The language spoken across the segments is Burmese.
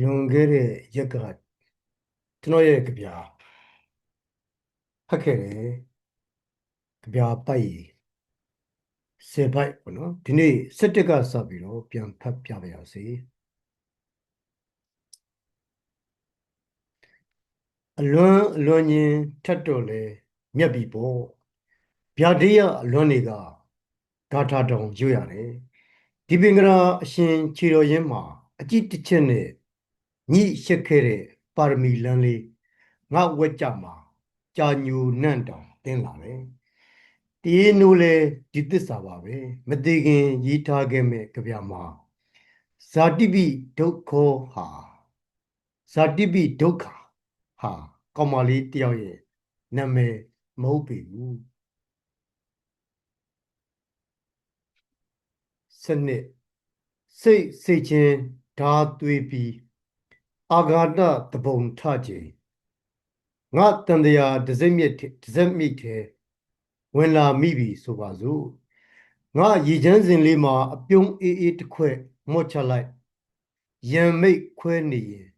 လွန်ခဲ့တဲ့ရက်ကကျွန်တော်ရဲ့ကြပြာဖတ်ခဲ့တယ်ကြပြာပိုက်ဆယ်ပိုက်ပေါ့နော်ဒီနေ့စက်တက်ကစပြီးတော့ပြန်ဖတ်ပြပါရစေအလွန်အလွန်ချင်းထတ်တော်လဲမြတ်ပြီပေါ့ဗျာဒိယအလွန်တွေကဂါထာတောင်ရွရတယ်ဒီပင်ကရာအရှင်ခြေတော်ရင်းမှာအကြည့်တစ်ချက်နဲ့ ညှိရှက်ခဲ့တဲ့ပါရမီလမ်းလေးငါဝက်ကြမှာကြာညူနန့်တောင်တင်းလာတယ်တည်နိုးလဲဒီသစ္စာပါပဲမသေးခင်ရေးထားခဲ့မဲ့ကြပြမှာဇာတိပိဒုက္ခဟာဇာတိပိဒုက္ခဟာကောင်မလေးတယောက်ရဲ့နာမည်မဟုတ်ပေဘူးစနစ်စိတ်စိတ်ချင်းဓာသွေးပြီး အာဃာတတပုံထခြင်းငါတန်တရာဒဇက်မြစ်ဒဇက်မြစ်ထဲဝင်လာမိပြီဆိုပါစို့ငါရည်ချမ်းစဉ်လေးမှာအပြုံးအေးအေးတစ်ခွက်မော့ချလိုက်ရံမိတ်ခွဲနေရင်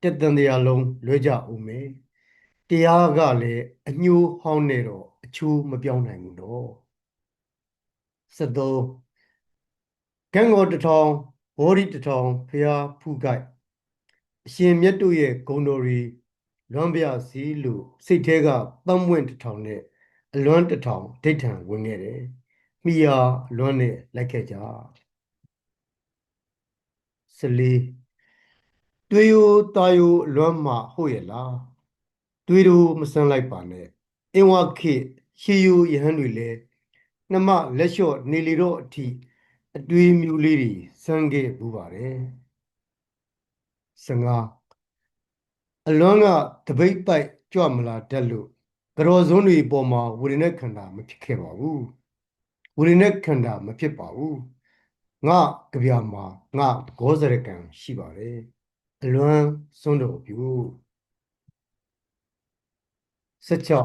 တက်တန်တရာလုံးလွဲကြအောင်မယ်တရားကလည်းအညှိုးဟောင်းနေတော့အချိုးမပြောင်းနိုင်ဘူးတော့73ကံကောတထောင်ဘောရီတထောင်ဖျားဖူးကိုက် အရှင်မြတ်တို့ရဲ့ဂုဏ်တော်တွေလွမ်းပြစီလို့စိတ်ထဲကပန်းပွင့်တထောင်နဲ့အလွမ်းတထောင်ဒိဋ္ဌံဝင်ခဲ့တယ်။မိယာအလွမ်းနဲ့လိုက်ခဲ့ကြ။14တွေယိုတာယိုအလွမ်းမှာဟုတ်ရဲ့လား။တွေတို့မစမ်းလိုက်ပါနဲ့။အင်ဝခေရှေယိုယဟန်တွေလည်းနှမလက်လျှော့နေလေတော့အထိအတွေးမျိုးလေးတွေစမ်းခဲ့ပူပါတယ် စငါအလွန်ကတပိတ်ပိုက်ကြွမလာတတ်လို့ကြော်စုံတွေပေါ်မှာဝိရိယခန္ဓာမဖြစ်ခဲ့ပါဘူးဝိရိယခန္ဓာမဖြစ်ပါဘူးငါကြပြမှာငါဂောဇရကံရှိပါတယ်အလွန်စွန့်တော်ပြုစချော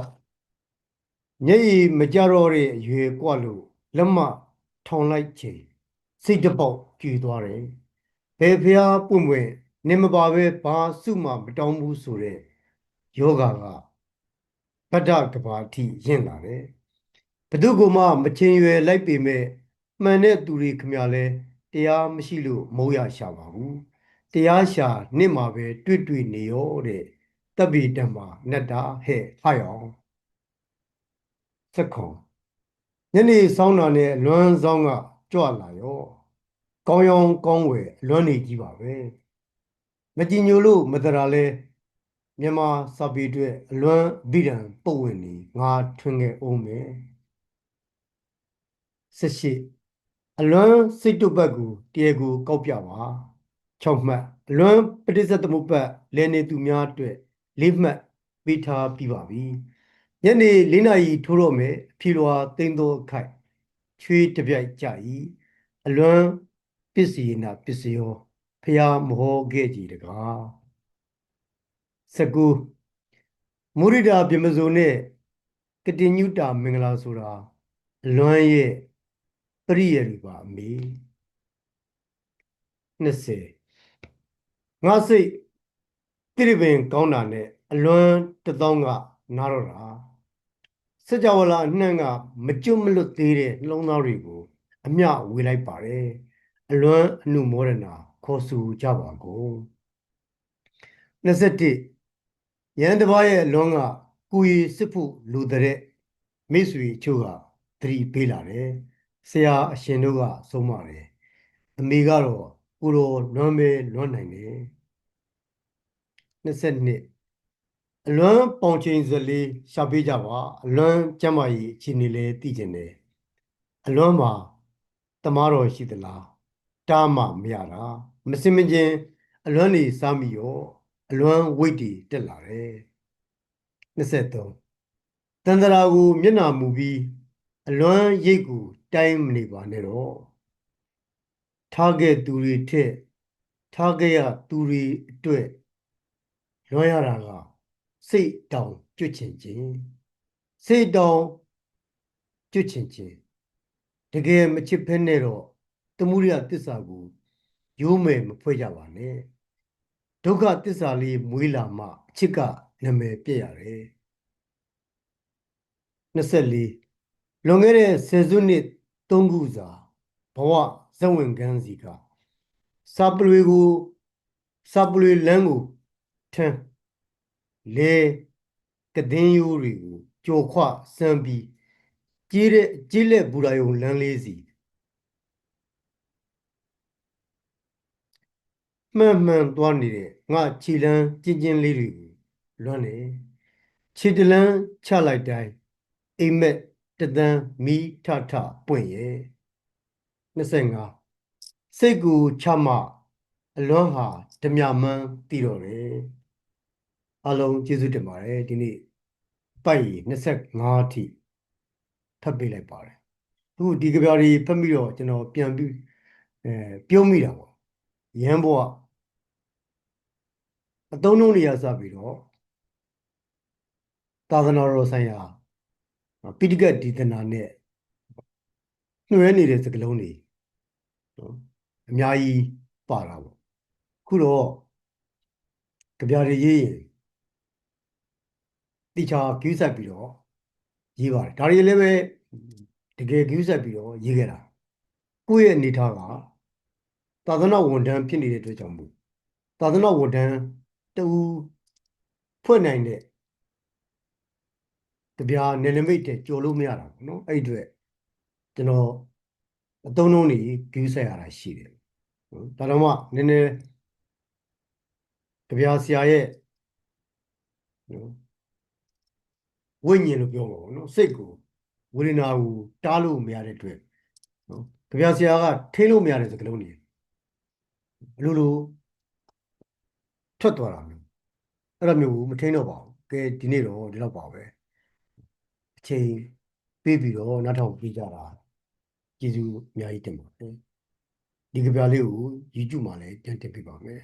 မျက်ရည်မကြတော့တဲ့အရွယ်ကွလို့လက်မထောင်လိုက်ခြင်းစိတ်တပေါက်ကြည်သွားတယ်ဘယ်ဖျားပွင့်ပွင့် နေမပါပဲဘာစုမှမတောင်းဘူးဆိုတဲ့ယောဂါကဗဒ္ဒကဘာတိရင့်လာတယ်ဘသူကမှမချင်းရွယ်လိုက်ပေမဲ့မှန်တဲ့သူတွေခမရလဲတရားမရှိလို့မဟုတ်ရရှာပါဘူးတရားရှာနှစ်မှာပဲတွေ့တွေ့နေရောတဲ့တပ်ပိတံမှာနတ်တာဟဲ့ဖယောင်စက်ခွန်ညနေဆောင်းတာနဲ့လွမ်းဆောင်းကကြွလာရောကောင်းရောင်ကောင်းဝယ်လွမ်းနေကြီးပါပဲ မကြည်ညိုလို့မတရာလဲမြန်မာစာပေအတွက်အလွမ်းဗိဒံပုတ်ဝင်နေငါထွင်ခဲ့အောင်မယ်ဆက်ရှိအလွမ်းစိတ်တုပ်ပတ်ကိုတရားကိုကောက်ပြပါ6မှတ်အလွမ်းပဋိစ္စသမုပ္ပတ်လဲနေသူများအတွက်၄မှတ်ပေးထားပြီးပါပြီညနေ၄နာရီထိုးတော့မယ်အဖြေလွာသိမ့်သောအခိုက်ချွေးတပြိုက်ကြ၏အလွမ်းပစ္စည်းနာပစ္စယော ဖျားမဟောခဲ့ကြည်တကား19မုရိဒာပြမစုံနဲ့ကတိညုတာမင်္ဂလာဆိုတာအလွမ်းရဲ့ပရိယတွေပါအမေ20ငါစိတ်တိရပင်ကောင်းတာနဲ့အလွမ်းတသောင်းကနားတော့တာစကြဝဠာအနှံ့ကမကျွတ်မလွတ်သေးတဲ့နှလုံးသားတွေကို အမျှဝေလိုက်ပါတယ်အလွမ်းအနုမောဒနာ ခေါ်ဆိုကြပါကုန်21ရန်တပါးရဲ့အလွမ်းကကိုရီစစ်ဖို့လူတဲ့မိတ်ဆွေချို့ကသတိပေးလာတယ်ဆရာအရှင်တို့ကဆုံးမတယ်အမေကတော့ကိုတော်လွမ်းပဲလွမ်းနိုင်တယ်22အလွမ်းပေါင်ချိန်စလေးရှာပေးကြပါအလွမ်းကျမကြီးအခြေအနေလေးသိကျင်တယ်အလွမ်းမှာတမားတော်ရှိသလား တားမှမရတာမစင်မချင်းအလွမ်းနေစားမိရောအလွမ်းဝိတ်တီတက်လာတယ်23တန္တရာကိုမျက်နာမူပြီးအလွမ်းရိတ်ကိုတိုင်းမနေပါနဲ့တော့ထားခဲ့သူတွေထက်ထားခဲ့ရသူတွေအတွက်လွမ်းရတာကစိတ်တောင်ကြွချင်ခြင်းစိတ်တောင်ကြွချင်ခြင်းတကယ်မချစ်ဖဲနဲ့တော့ တမှုရိယတစ္ဆာကိုရိုးမယ်မဖွဲ့ကြပါနဲ့ဒုက္ခသစ္စာလေးမွေးလာမှအချစ်ကနာမည်ပြည့်ရတယ်24လွန်ခဲ့တဲ့ဆယ်စုနှစ်3ခုစာဘဝဇဝင်ကန်းစီကစာပလွေကိုစာပလွေလမ်းကိုထမ်းလေကဒင်းရိုးတွေကိုကြော်ခွစမ်းပြီးကြီးတဲ့ကြီးလက်ဘူရာယုံလမ်းလေးစီ မှန်မှန်သွားနေတဲ့ငါခြေလန်းကျင်းကျင်းလေးတွေကိုလွမ်းနေခြေတလန်းချလိုက်တိုင်းအိမ်မက်တသန်းမီထထပွင့်ရဲ့25စိတ်ကိုချမှအလွမ်းဟာဓမြမန်းတည်တော့တယ်အလုံးကျေးဇူးတင်ပါတယ်ဒီနေ့ပိုက်25အထိဖတ်ပေးလိုက်ပါတယ်အခုဒီကြပြာတွေဖတ်ပြီးတော့ကျွန်တော်ပြန်ပြီးအဲပြုံးမိတာပေါ့ရန်ဘွား အသုံးလုံးတွေရစပြီးတော့သာသနာတော်ဆိုင်ရာပိဋကတ်ဒီသနာနဲ့နှွှဲနေတဲ့စကားလုံးတွေနော်အများကြီးပါတာပေါ့ခုတော့ကြပြတွေရေးရင်တိချာကျူးဆက်ပြီးတော့ရေးပါတယ်ဒါတွေလည်းပဲတကယ်ကျူးဆက်ပြီးတော့ရေးခဲ့တာကိုယ့်ရဲ့အနေထားကသာသနာဝန်ထမ်းဖြစ်နေတဲ့အတွက်ကြောင့်မို့သာသနာဝန်ထမ်း တူဖွဲ့နိုင်တဲ့တပြားနယ်နိမိတ်တဲ့ကြော်လို့မရတာပေါ့နော်အဲ့ဒီအတွက်ကျွန်တော်အသုံးလုံးတွေကျူးဆက်ရတာရှိတယ်နော်ဒါတော့မှနည်းနည်းတပြားဆရာရဲ့နော်ဝိညာဉ်လို့ပြောမှာပေါ့နော်စိတ်ကိုဝေဒနာကိုတားလို့မရတဲ့အတွက်နော်ကြပြဆရာကထိလို့မရတဲ့စကားလုံးတွေအလိုလို ထွက်သွားတာမျိုးအဲ့လိုမျိုးမထိန်တော့ပါဘူးကဲဒီနေ့တော့ဒီလောက်ပါပဲအချိန်ပေးပြီးတော့နောက်ထောင်ပြကြတာကျေးဇူးအများကြီးတင်ပါတယ်ဒီကြပြလေးကို YouTube မှာလည်းပြန်တင်ပြပါမယ်